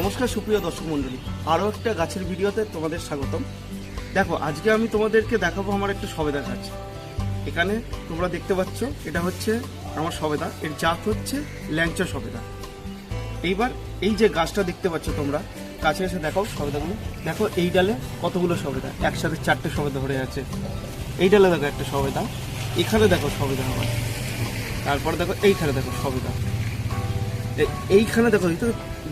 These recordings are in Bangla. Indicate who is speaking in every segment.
Speaker 1: নমস্কার, সুপ্রিয় দর্শক মণ্ডলী। আরও একটা গাছের ভিডিওতে তোমাদের স্বাগতম। দেখো, আজকে আমি তোমাদেরকে দেখাবো আমার একটা সবেদা গাছ। এখানে তোমরা দেখতে পাচ্ছ, এটা হচ্ছে আমার সবেদা। এর জাত হচ্ছে ল্যাংচা সবেদা। এইবার এই যে গাছটা দেখতে পাচ্ছ তোমরা কাছে এসে দেখো সবেদাগুলো। দেখো, এই ডালে কতগুলো সবেদা? একসাথে চারটে সবেদা ধরে আছে। এই ডালে দেখো একটা সবেদা। এখানে দেখো সবেদা আমার। তারপর দেখো, এইখানে দেখো সবেদা। এইখানে দেখো, এই তো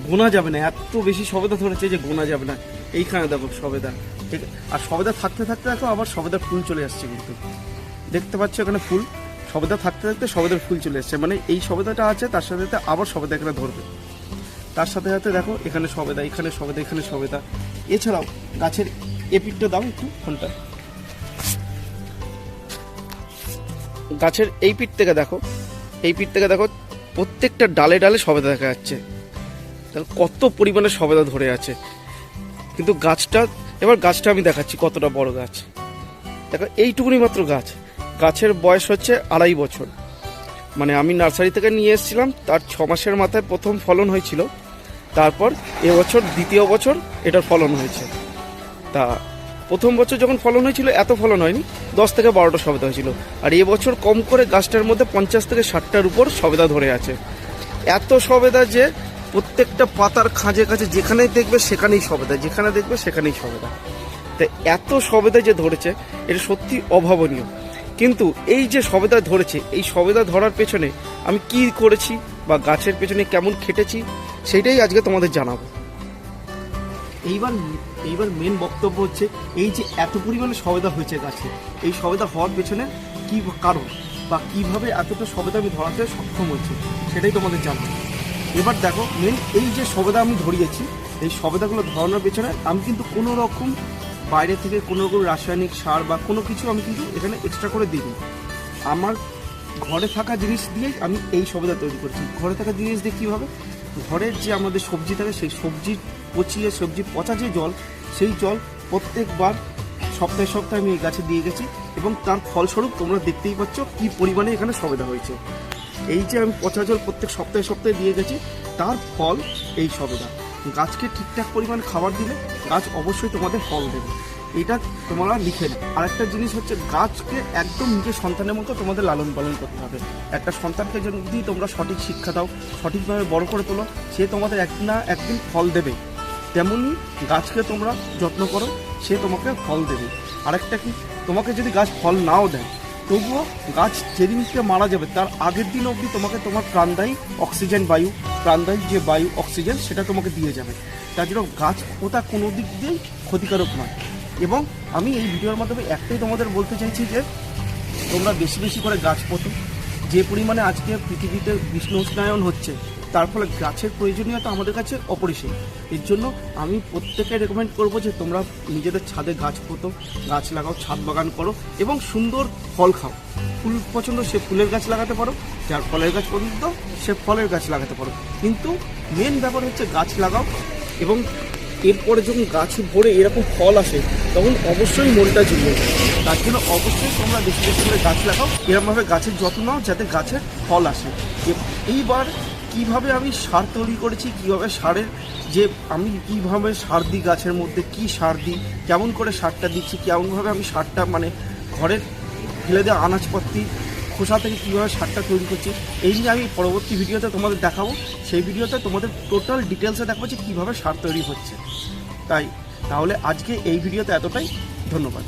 Speaker 1: গোনা যাবে না, এত বেশি সবেদা ধরেছে যে গোনা যাবে না। এইখানে দেখো সবেদা, ঠিক, আর সবেদা থাকতে থাকতে দেখো আবার সবেদার ফুল চলে আসছে কিন্তু। দেখতে পাচ্ছ এখানে ফুল? সবেদা থাকতে থাকতে সবেদার ফুল চলে আসছে। মানে এই সবেদাটা আছে, তার সাথে সাথে আবার সবেদা এখানে ধরবে। তার সাথে সাথে দেখো, এখানে সবেদা এখানে সবেদা এখানে সবেদা। এছাড়াও গাছের এপিটটা দাও একটু, ফোনটা। গাছের এই পিঠ থেকে দেখো, এই পিঠ থেকে দেখো প্রত্যেকটা ডালে ডালে সবেদা দেখা যাচ্ছে। তাহলে কত পরিমাণে সবেদা ধরে আছে। কিন্তু গাছটা, এবার গাছটা আমি দেখাচ্ছি কতটা বড় গাছ। দেখো, এইটুকুনি মাত্র গাছ। গাছের বয়স হচ্ছে আড়াই বছর। মানে আমি নার্সারি থেকে নিয়ে এসেছিলাম, তার ছ মাসের মাথায় প্রথম ফলন হয়েছিল। তারপর এবছর দ্বিতীয় বছর এটার ফলন হয়েছে। তা প্রথম বছর যখন ফলন হয়েছিল, এত ফলন হয়নি। দশ থেকে বারোটা সবেদা হয়েছিল। আর এবছর কম করে গাছটার মধ্যে পঞ্চাশ থেকে ষাটটার উপর সবেদা ধরে আছে। এত সবেদা যে প্রত্যেকটা পাতার খাঁজে কাছে যেখানেই দেখবে, সেখানেই সবেদা। যেখানে দেখবে, সেখানেই সবেদা। তো এত সবেদা যে ধরেছে, এটা সত্যি অভাবনীয়। কিন্তু এই যে সবেদা ধরেছে, এই সবেদা ধরার পেছনে আমি কি করেছি বা গাছের পেছনে কেমন খেটেছি সেটাই আজকে তোমাদের জানাব। এইবার এইবার মেন বক্তব্য হচ্ছে এই যে এত পরিমাণে সবেদা হয়েছে গাছে। এই সবেদা হওয়ার পেছনে কি কারণ বা কীভাবে এতটা সবেদা আমি ধরাতে সক্ষম হয়েছি, সেটাই তোমাদের জানাব। এবার দেখো মেন এই যে সবেদা আমি ধরিয়েছি, এই সবেদাগুলো ধরানোর পেছনে আমি কিন্তু কোনো রকম বাইরে থেকে কোনো রকম রাসায়নিক সার বা কোনো কিছু আমি কিন্তু এখানে এক্সট্রা করে দিইনি। আমার ঘরে থাকা জিনিস দিয়েই আমি এই সবেদা তৈরি করছি। ঘরে থাকা জিনিস দিয়ে কীভাবে? ঘরের যে আমাদের সবজি থাকে, সেই সবজি পচিয়ে সবজি পচা যে জল, সেই জল প্রত্যেকবার সপ্তাহে সপ্তাহে আমি এই গাছে দিয়ে গেছি এবং তার ফলস্বরূপ তোমরা দেখতেই পাচ্ছ কি পরিমাণে এখানে সবেদা হয়েছে। এই যে আমি পচা জল প্রত্যেক সপ্তাহে সপ্তাহে দিয়ে গেছি, তার ফল এই সবেদা। গাছকে ঠিকঠাক পরিমাণ খাবার দিলে গাছ অবশ্যই তোমাদের ফল দেবে। এটা তোমরা লিখে নাও। আরেকটা জিনিস হচ্ছে, গাছকে একদম নিজের সন্তানের মতো তোমাদের লালন পালন করতে হবে। একটা সন্তানকে যদি তোমরা সঠিক শিক্ষা দাও, সঠিকভাবে বড় করে তোলো, সে তোমাদের এক না একদিন ফল দেবে। তেমনি গাছকে তোমরা যত্ন করো, সে তোমাকে ফল দেবে। আরেকটা কি, তোমাকে যদি গাছ ফল নাও দেয়, তবুও গাছ যেদিনকে মারা যাবে, তার আগের দিন অবধি তোমাকে তোমার প্রাণদায়ী অক্সিজেন বায়ু, প্রাণদায়ী যে বায়ু অক্সিজেন, সেটা তোমাকে দিয়ে যাবে। তার জন্য গাছ ওটা কোনো দিক দিয়েই ক্ষতিকারক নয়। এবং আমি এই ভিডিওর মাধ্যমে একটাই তোমাদের বলতে চাইছি যে, তোমরা বেশি বেশি করে গাছ পোতো যে পরিমাণে আজকে পৃথিবীতে বিষ্ণু উষ্ণায়ন হচ্ছে তার ফলে গাছের প্রয়োজনীয়তা আমাদের কাছে অপরিসীম। এর জন্য আমি প্রত্যেকে রেকমেন্ড করব যে তোমরা নিজেদের ছাদে গাছ পোতো, গাছ লাগাও, ছাদ বাগান করো এবং সুন্দর ফল খাও। ফুল পছন্দ সে ফুলের গাছ লাগাতে পারো, যার ফলের গাছ পছন্দ সে ফলের গাছ লাগাতে পারো। কিন্তু মেন ব্যাপার হচ্ছে গাছ লাগাও এবং এরপরে যখন গাছ ভরে এরকম ফল আসে, তখন অবশ্যই মনটা জুড়ে তার জন্য অবশ্যই তোমরা বেশি বেশি করে গাছ লাগাও এরকমভাবে গাছের যত্ন নাও যাতে গাছের ফল আসে। এইবার কীভাবে আমি সার তৈরি করেছি, কীভাবে সারের যে আমি কীভাবে সার দিই গাছের মধ্যে, কি সার দিই, কেমন করে সারটা দিচ্ছি, কেমনভাবে আমি সারটা মানে ঘরের ফেলে দেওয়া আনাজপাতি খোসা থেকে কীভাবে সারটা তৈরি করছি, এই নিয়ে আমি পরবর্তী ভিডিওতে তোমাদের দেখাবো। সেই ভিডিওতে তোমাদের টোটাল ডিটেলসে দেখাবো যে কীভাবে সার তৈরি হচ্ছে। তাই, তাহলে আজকে এই ভিডিওতে এতটাই। ধন্যবাদ।